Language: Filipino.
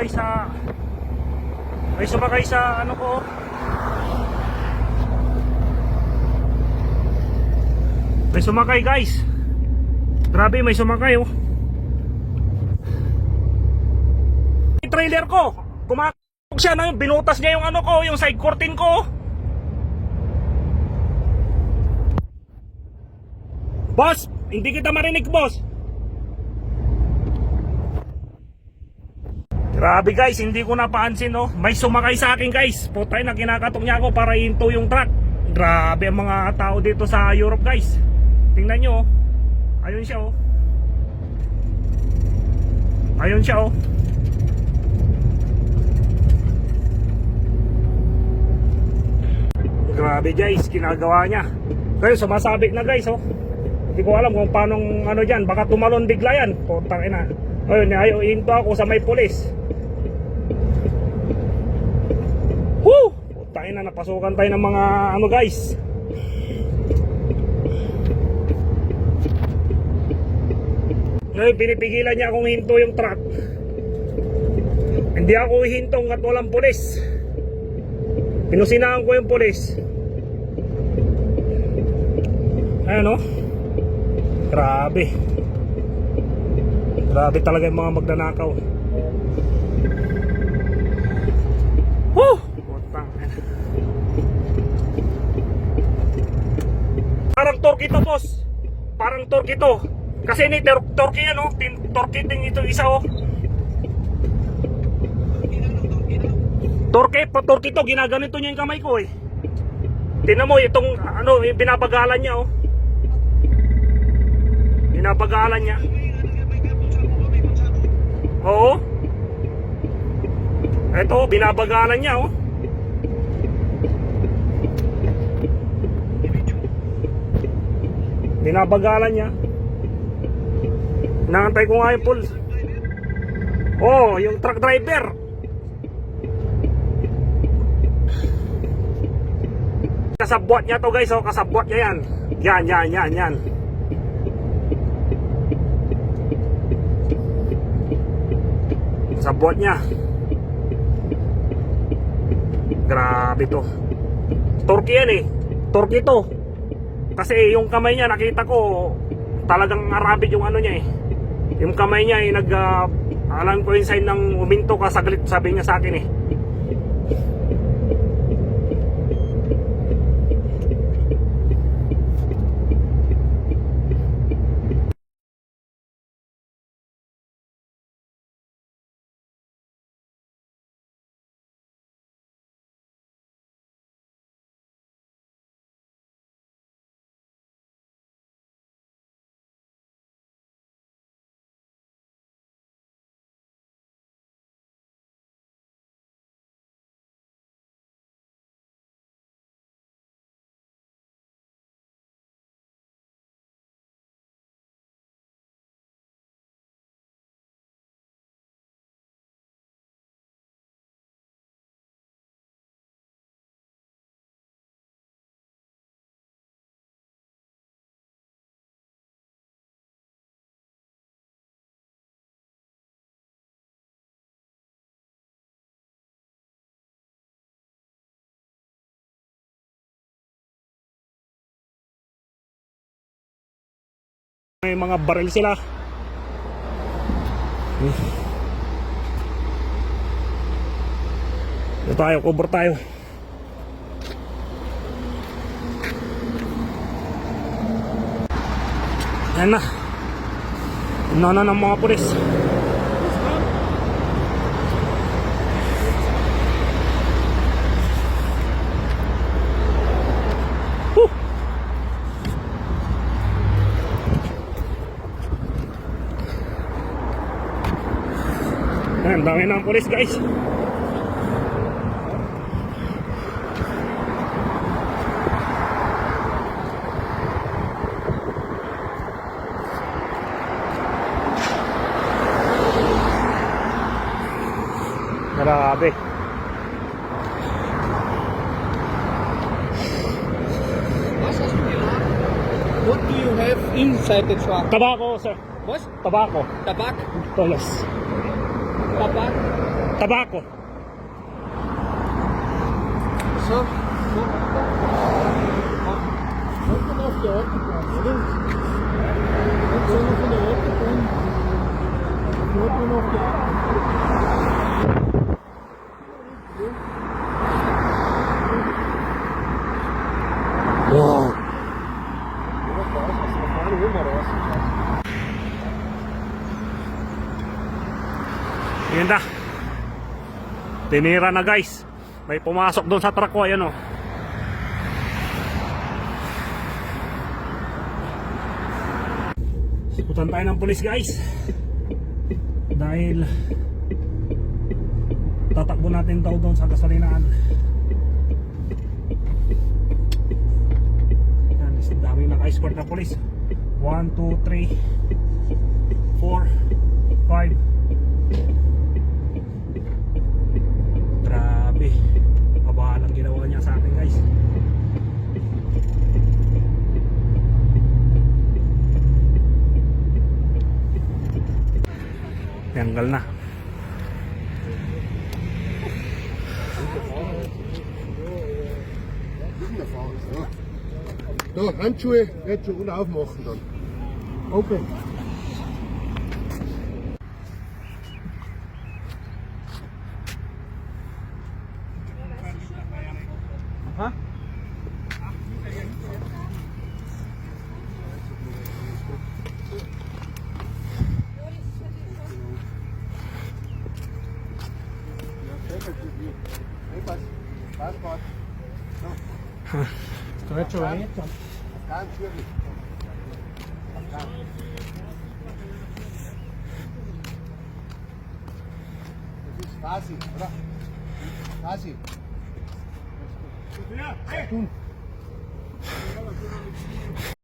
sumakay sa may sumakay sa ano ko. May sumakay guys. Grabe may sumakay oh. Yung trailer ko kumakok siya na binutas niya yung ano ko yung side curtain ko. Boss hindi kita marinig boss Grabe guys, hindi ko napansin no. May sumakay sa akin guys. Putay na kinakatok niya ako para hinto yung truck. Grabe ang mga tao dito sa Europe guys. Tingnan nyo oh. Ayun siya oh. Ayun siya oh. Grabe guys, kinagawa niya. Kaya sumasabit na guys oh. Hindi ko alam kung paano ano dyan. Baka tumalon bigla yan. Putang ina. Ayun, ayaw hinto ako sa may pulis. Woo! Putang ina, napasukan tayo ng mga ano guys. Ngayon, pinipigilan niya akong hinto yung truck. Hindi ako hihinto hanggat walang pulis. Pinusinahan ko yung pulis. Ayan o. Grabe. Grabe talaga yung mga magnanakaw. Woo! Putang ina. Parang torque ito, boss. Parang torque ito. Kasi ni tor torque yan, oh. Din ito isa, oh. Torque, pa torque ito. Ginaganito niya yung kamay ko, eh. Tinan mo, itong, ano, binabagalan niya, oh. Binabagalan niya. Oo. Ito, binabagalan niya, oh. Binabagalan niya. Naantay ko nga yung pull. Oh, yung truck driver. Kasabwat niya to guys, oh, kasabwat niya yan. Yan, yan, yan, yan. Kasabwat niya. Grabe to. Turkey yan eh. Turkey to. Kasi yung kamay niya nakita ko talagang Arabic yung ano niya eh. Yung kamay niya ay nag ah, alam ko yung sign ng uminto ka saglit sabi niya sa akin eh. May mga baril sila. Ito tayo, cover tayo. Yan na. Ano na ng mga pulis. Ayan, dami ng pulis guys. Grabe. What do you have inside the truck? Tabako, sir. What? Tabako. Tabak? Oh, yes. Tabaco. Tabaco. só, só, Tinira na guys. May pumasok doon sa truck ko. Ayan o. Sikutan tayo ng pulis guys. Dahil tatakbo natin daw doon sa gasolinaan. Yan, dami naka-escort na pulis. 1, 2, 3, 4, 5, Tanggal na. So, Handschuhe jetzt schon und aufmachen dann. Okay. Aha. Estrecho, ¿eh? Fácil, ¿verdad? Fácil. Eh.